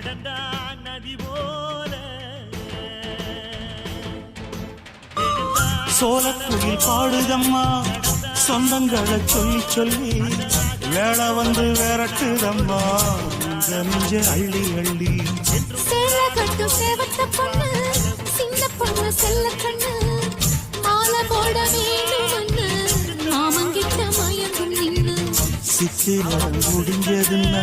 நடந்தா நதி போல. சோழக்குயில் பாடுதம்மா சொந்தங்களை சொல்லி சொல்லி வேலை வந்து விரட்டுதம்மா நெஞ்ச அள்ளி அள்ளி. சித்திர முடிஞ்சதுன்னா